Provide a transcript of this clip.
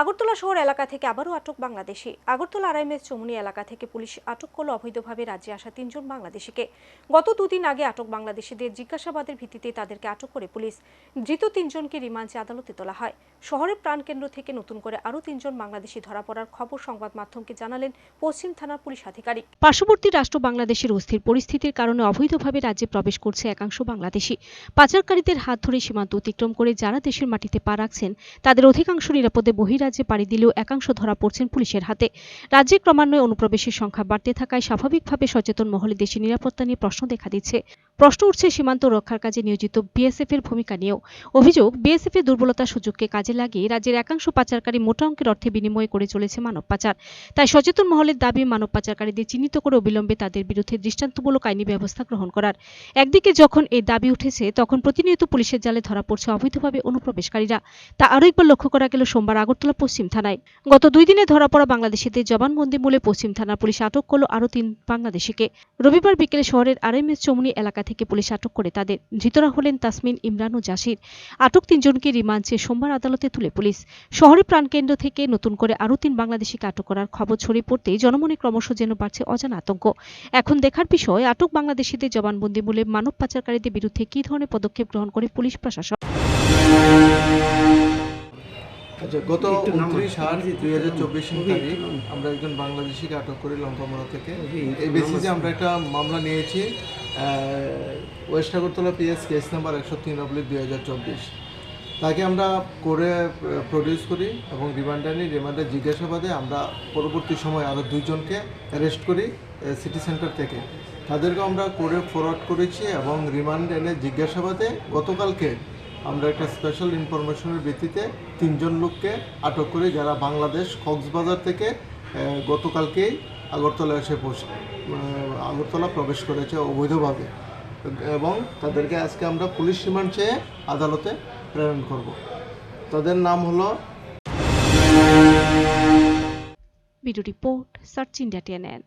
আগরতলা শহর এলাকা থেকে আবারও আটক বাংলাদেশি। আগরতলা আড়াইমেস চমুনি এলাকা থেকে পুলিশ আটক করল অবৈধভাবে রাজ্যে আসা তিনজন বাংলাদেশিকে। গত দুদিন আগে আটক বাংলাদেশিদের জিজ্ঞাসাবাদের ভিত্তিতে তাদেরকে আটক করে পুলিশ। ধৃত তিনজনকে রিমান্ডে আদালতে তোলা হয়। শহরের প্রাণকেন্দ্র থেকে নতুন করে আরও তিনজন বাংলাদেশি ধরা পড়ার খবর সংবাদ মাধ্যমকে জানালেন পশ্চিম থানার পুলিশ আধিকারিক। পার্শ্ববর্তী রাষ্ট্র বাংলাদেশের অস্থির পরিস্থিতির কারণে অবৈধভাবে রাজ্যে প্রবেশ করছে একাংশ বাংলাদেশি। পাচারকারীদের হাত ধরে সীমান্ত অতিক্রম করে যারা দেশের মাটিতে পা রাখছেন, তাদের অধিকাংশ নিরাপদে বহিরাজ্যে পাড়ি দিলেও একাংশ ধরা পড়ছেন পুলিশের হাতে। রাজ্যে ক্রমান্বয়ে অনুপ্রবেশের সংখ্যা বাড়তে থাকায় স্বাভাবিকভাবে সচেতন মহলে দেশের নিরাপত্তা নিয়ে প্রশ্ন দেখা দিচ্ছে। প্রশ্ন উঠছে সীমান্ত রক্ষার কাজে নিয়োজিত বিএসএফ এর ভূমিকা নিয়েও। অভিযোগ বিএসএফ এর দুর্বলতার সুযোগকে কাজে লাগিয়ে রাজ্যের একাংশ পাচারকারী মোটা অঙ্কের অর্থে বিনিময় করে চলেছে মানব পাচার। তাই সচেতন মহলের দাবি, মানব পাচারকারীদের চিহ্নিত করে অবিলম্বে তাদের বিরুদ্ধে দৃষ্টান্তমূলক আইনি ব্যবস্থা গ্রহণ করার। একদিকে যখন এই দাবি উঠেছে, তখন প্রতিনিয়ত পুলিশের জালে ধরা পড়ছে অবৈধভাবে অনুপ্রবেশকারীরা। তা আরও একবার লক্ষ্য করা গেল সোমবার আগরতলা পশ্চিম থানায়। গত দুই দিনে ধরা পড়া বাংলাদেশিদের জবানবন্দি মূলে পশ্চিম থানার পুলিশ আটক করল আরও তিন বাংলাদেশিকে। রবিবার বিকেলে শহরের আরএমএস চৌমুনি এলাকা থেকে পুলিশ আটক করে তাদের ধৃতরা হলেন তাসমিন ইমরান ও জাসির। আটক তিনজনকে রিমান্ড চেয়ে সোমবার আদালতে তুলে পুলিশ। শহরের প্রাণকেন্দ্র থেকে নতুন করে আরও তিন বাংলাদেশিকে আটক করার খবর ছড়িয়ে পড়তেই জনমনে ক্রমশ যেন বাড়ছে অজানা আতঙ্ক। এখন দেখার বিষয়, আটক বাংলাদেশিদের জবানবন্দি মূলে মানব পাচারকারীদের বিরুদ্ধে কী ধরনের পদক্ষেপ গ্রহণ করে পুলিশ প্রশাসন? গত উনত্রিশ আট দুই হাজার চব্বিশ তারিখ আমরা একজন বাংলাদেশিকে আটক করি লঙ্কামোড়া থেকে। এই বেসিসে আমরা একটা মামলা নিয়েছি west Agartala PS case number একশো তিন অব্লিক দুই হাজার চব্বিশ। তাকে আমরা করে প্রডিউস করি এবং রিমান্ডে নিই রিমান্ডে জিজ্ঞাসাবাদে আমরা পরবর্তী সময় আরও দুইজনকে অ্যারেস্ট করি সিটি সেন্টার থেকে। তাদেরকে আমরা করে ফরওয়ার্ড করেছি এবং রিমান্ড এনে জিজ্ঞাসাবাদে গতকালকে আমরা একটা স্পেশাল ইনফরমেশনের ভিত্তিতে তিনজন লোককে আটক করি যারা বাংলাদেশ কক্সবাজার থেকে গতকালকেই আগরতলা এসে পৌঁছ- আগরতলা প্রবেশ করেছে অবৈধভাবে। এবং তাদেরকে আজকে আমরা পুলিশ রিমান্ড চেয়ে আদালতে প্রেরণ করব। তাদের নাম হলো video report, search India TNN.